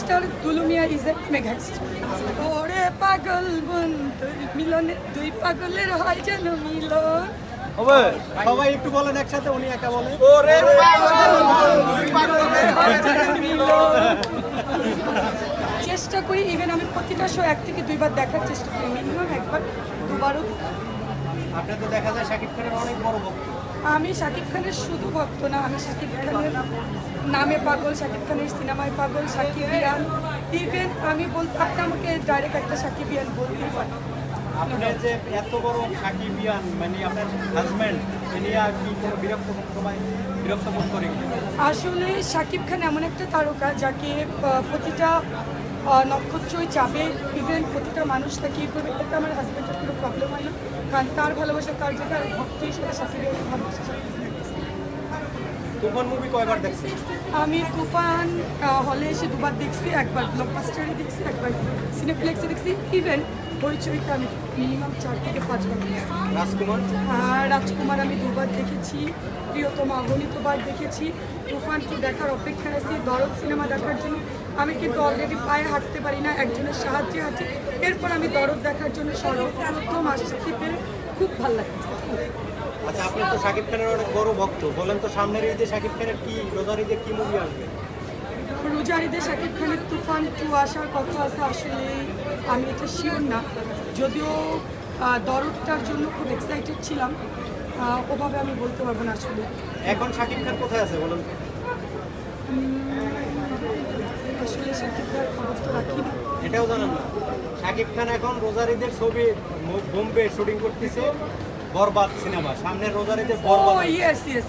Star Dulumia is a mega star ওরে পাগল বোন মিলনে দুই পাগলের হয় যেন মিলন। হবে সবাই একটু বলেন একসাথে উনি একা বলেন। ওরে হয় যেন মিলন। চেষ্টা করি ইভেন আমি প্রতিটা শো এক থেকে দুইবার দেখার চেষ্টা করি মিনিমাম একবার দুবারও। আপনি তো দেখা যায় শাকিব খানের অনেক বড় ভক্ত। আমি শাকিব খানের শুধু ভক্ত না আমি শাকিব খানের নামে পাগল শাকিব খানের সিনেমায় পাগল শাকিবিয়ান ইভেন আমি বলতে আপনি আমাকে ডাইরেক্ট একটা শাকিবিয়ান বলতেই পারেন। আপনি যে এত বড় সাকিবিয়ান মানে আপনার হাজব্যান্ড ইনি আর কি কোনো বিরক্ত সবাই বিরক্ত বোধ করে আসলে শাকিব খান এমন একটা তারকা যাকে প্রতিটা নক্ষত্রই চাবে ইভেন প্রতিটা মানুষ তাকে ইয়ে করবে এতে আমার হাজব্যান্ডের কোনো প্রবলেম হয় না। কারণ তার ভালোবাসা তার যেটা ভক্তি সেটা শাকিব ভালোবাসা শাকিব তুফান মুভি কয়বার দেখছেন? আমি তুফান হলে এসে দুবার দেখছি একবার ব্লকবাস্টারে দেখছি একবার সিনেপ্লেক্সে দেখছি। ইভেন হইচইতে আমি মিনিমাম চার থেকে পাঁচবার দেখছি। রাজকুমার? আর রাজকুমার আমি দুবার দেখেছি প্রিয়তমা অগণিতবার দেখেছি। তুফান কি দেখার অপেক্ষায় আছি দরদ সিনেমা দেখার জন্য। আমি কিন্তু অলরেডি পায়ে হাঁটতে পারি না একজনের সাহায্যে হাঁটি। এরপর আমি দরদ দেখার জন্য সর্বপ্রথম আসতে পেরে খুব ভালো লাগছে আচ্ছা আপনি তো শাকিব খানের অনেক বড় ভক্ত। বলেন তো সামনের ঈদে শাকিব খানের কি রোজার ঈদে কি মুভি আসবে? রোজারিদে শাকিব খানের তুফান টু আসার কথা আছে আসলে আমি এটা শিওর না। যদিও দরদটার জন্য খুব এক্সাইটেড ছিলাম। ওভাবে আমি বলতে পারব না আসলে। এখন শাকিব খান কোথায় আছে বলুন? আসলে তো রাখি এটাও জানেন না। শাকিব খান এখন রোজারিদের ছবি বোম্বে শুটিং করতেছে বরবাদ সিনেমা। সামনে রোজার ঈদে ও ইয়েস ইয়েস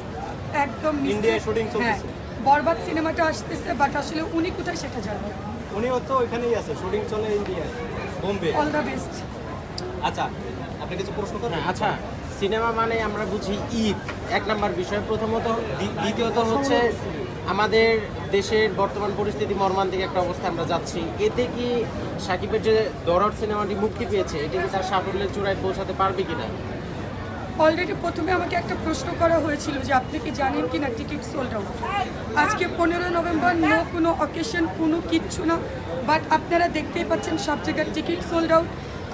একদম। ইন্ডিয়ায় shooting হ্যাঁ চলতেছে। বরবাদ সিনেমাটা আসতেছে বাট আসলে উনি কোথায় সেটা জানেন। উনিও তো ওইখানেই আছে শুটিং চলে ইন্ডিয়ায় বোম্বে। অল দ্য বেস্ট আচ্ছা আপনি কিছু প্রশ্ন করেন? আচ্ছা সিনেমা মানে আমরা বুঝি ঈদ। এক নাম্বার বিষয়। প্রথমত দ্বি- দ্বিতীয়ত হচ্ছে আমাদের দেশের বর্তমান পরিস্থিতি, মর্মান্তিক একটা অবস্থা আমরা যাচ্ছি। এতে কি সাকিবের যে দরদ সিনেমাটি মুক্তি পেয়েছে, এটি কি তার সাফল্যের চূড়ায় পৌঁছাতে পারবে কিনা? অলরেডি প্রথমে আমাকে একটা প্রশ্ন করা হয়েছিল যে আপনি কি জানেন কি না টিকিট সোল্ড আউট আজকে পনেরো নভেম্বর নো কোনো অকেশন কোনো কিচ্ছু না। বাট আপনারা দেখতেই পাচ্ছেন সব জায়গার টিকিট সোল্ড আউট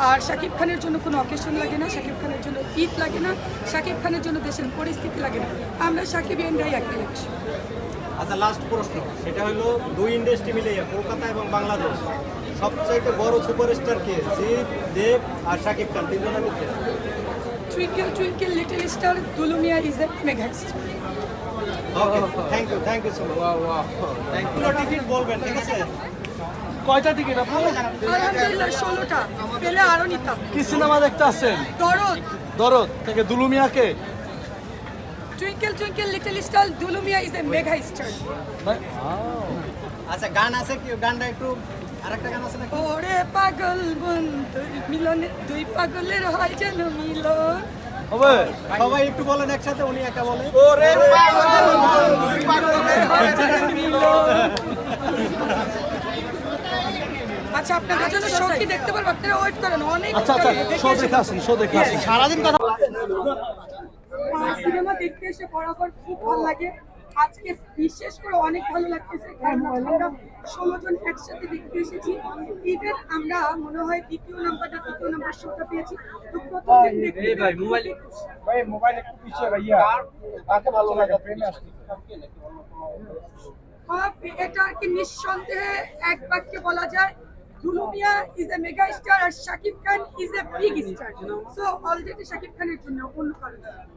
আর শাকিব খানের জন্য কোনো অকেশন লাগে না শাকিব খানের জন্য ঈদ লাগে না শাকিব খানের জন্য দেশের পরিস্থিতি লাগে না। আমরা শাকিব এন্ডাই একই আচ্ছা লাস্ট প্রশ্ন। সেটা হলো দুই ইন্ডাস্ট্রি মিলে কলকাতা এবং বাংলাদেশ সবচাইতে বড় সুপারস্টার কে? জিৎ দেব আর শাকিব খান তিনজনের মধ্যে? Twinkle twinkle little star Dulumia is a mega star okay thank you thank you so much thank you ticket বলবেন ঠিক আছে? কয়টা টিকিট আপু আলহামদুলিল্লাহ ষোলোটা। পেলে আরও নিতাম। কি সিনেমা দেখতে আসছেন? দরদ। দরদ থেকে দুলুমিয়াকে? Twinkle twinkle little star Dulumia is a mega star আচ্ছা গান আছে কি? গানটা একটু আরেকটা গান আছে নাকি? ওরে পাগল বোন তোর মিলনে দুই পাগলের হয় যেন মিলন। হবে। সবাই একটু বলেন একসাথে উনি একা বলেন ওরে হয় যেন মিলন। আচ্ছা আপনাদের জন্য শো কি দেখতে পারব? আপনারা ওয়েট করেন অনেক আচ্ছা আচ্ছা শো দেখে আসেন শো দেখে আসেন সারাদিন কথা দেখতে এসে বরাবর খুব ভালো লাগে। আজকে বিশেষ করে অনেক ভালো লাগতেছে কারণ আমরা ষোলো জন একসাথে দেখতে এসেছি। ইভেন আমরা মনে হয় দ্বিতীয় নাম্বারটা তৃতীয় নাম্বার শোটা পেয়েছি। তো প্রথম এটা আর কি নিঃসন্দেহে এক বাক্যে বলা যায় Dulumia is a mega star R Shakib Khan is a big star so already Shakib খানের জন্য অন্য কারণ।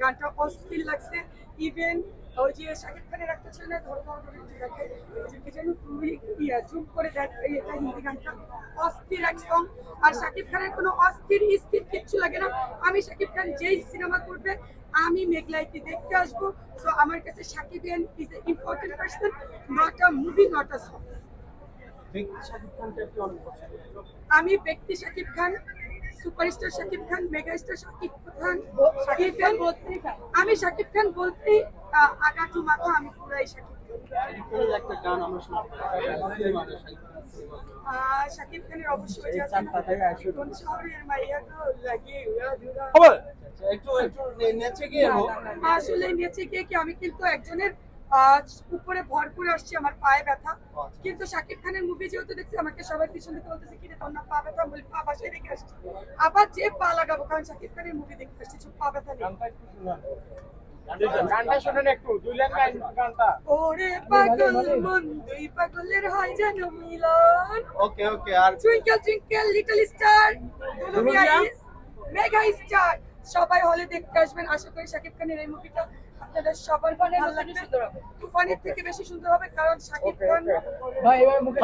গানটা অস্থির লাগছে। ইভেন ওই যে শাকিব খানের একটা ছিল না ধরো ধরো ধরে যে দেখে যে কি যেন তুমি ইয়া করে দেখ এটা হিন্দি গানটা। অস্থির এক। আর শাকিব খানের কোনো অস্থির স্থির কিচ্ছু লাগে না। আমি শাকিব খান যেই সিনেমা করবে আমি মেঘলাইতে দেখতে আসব। সো আমার কাছে Shakib Khan is important person not a movie not a song আমি ব্যক্তি Shakib Khan superstar Shakib Khan mega star Shakib Khan Shakib Khan. আমি শাকিব খান বলতেই আহ, আগা মাথা আমি পুরাই শাকিব খানের অবশ্যই শহরের মাইয়া গিয়ে আসলে নেচে গিয়ে কি আমি কিন্তু একজনের উপরে ভর করে আসছি আমার পায়ে ব্যথা। কিন্তু শাকিব খানের মুভি যেহেতু দেখছি আমাকে সবাই পিছন দিতে বলতেছে কি রে তোর না পা ব্যথা? বলি পা বাসায় রেখে আসছি। আবার যে পা লাগাবো কারণ শাকিব খানের মুভি দেখতে আসছি পা ব্যথা নেই। গানটা একটু শুনান। গানটা শুনেন। একটু দুই লাইন গান গানটা। ওরে পাগল মন দুই পাগলের হয় যেন মিলন। ওকে ওকে আর twinkle twinkle little star mega star. সবাই হলে দেখতে আসবেন। আশা করি শাকিব খানের এই মুভিটা আপনাদের সবার ভালো লাগবে তুফানের থেকে বেশি সুন্দর হবে কারণ শাকিব খান ভাই এবার মুখে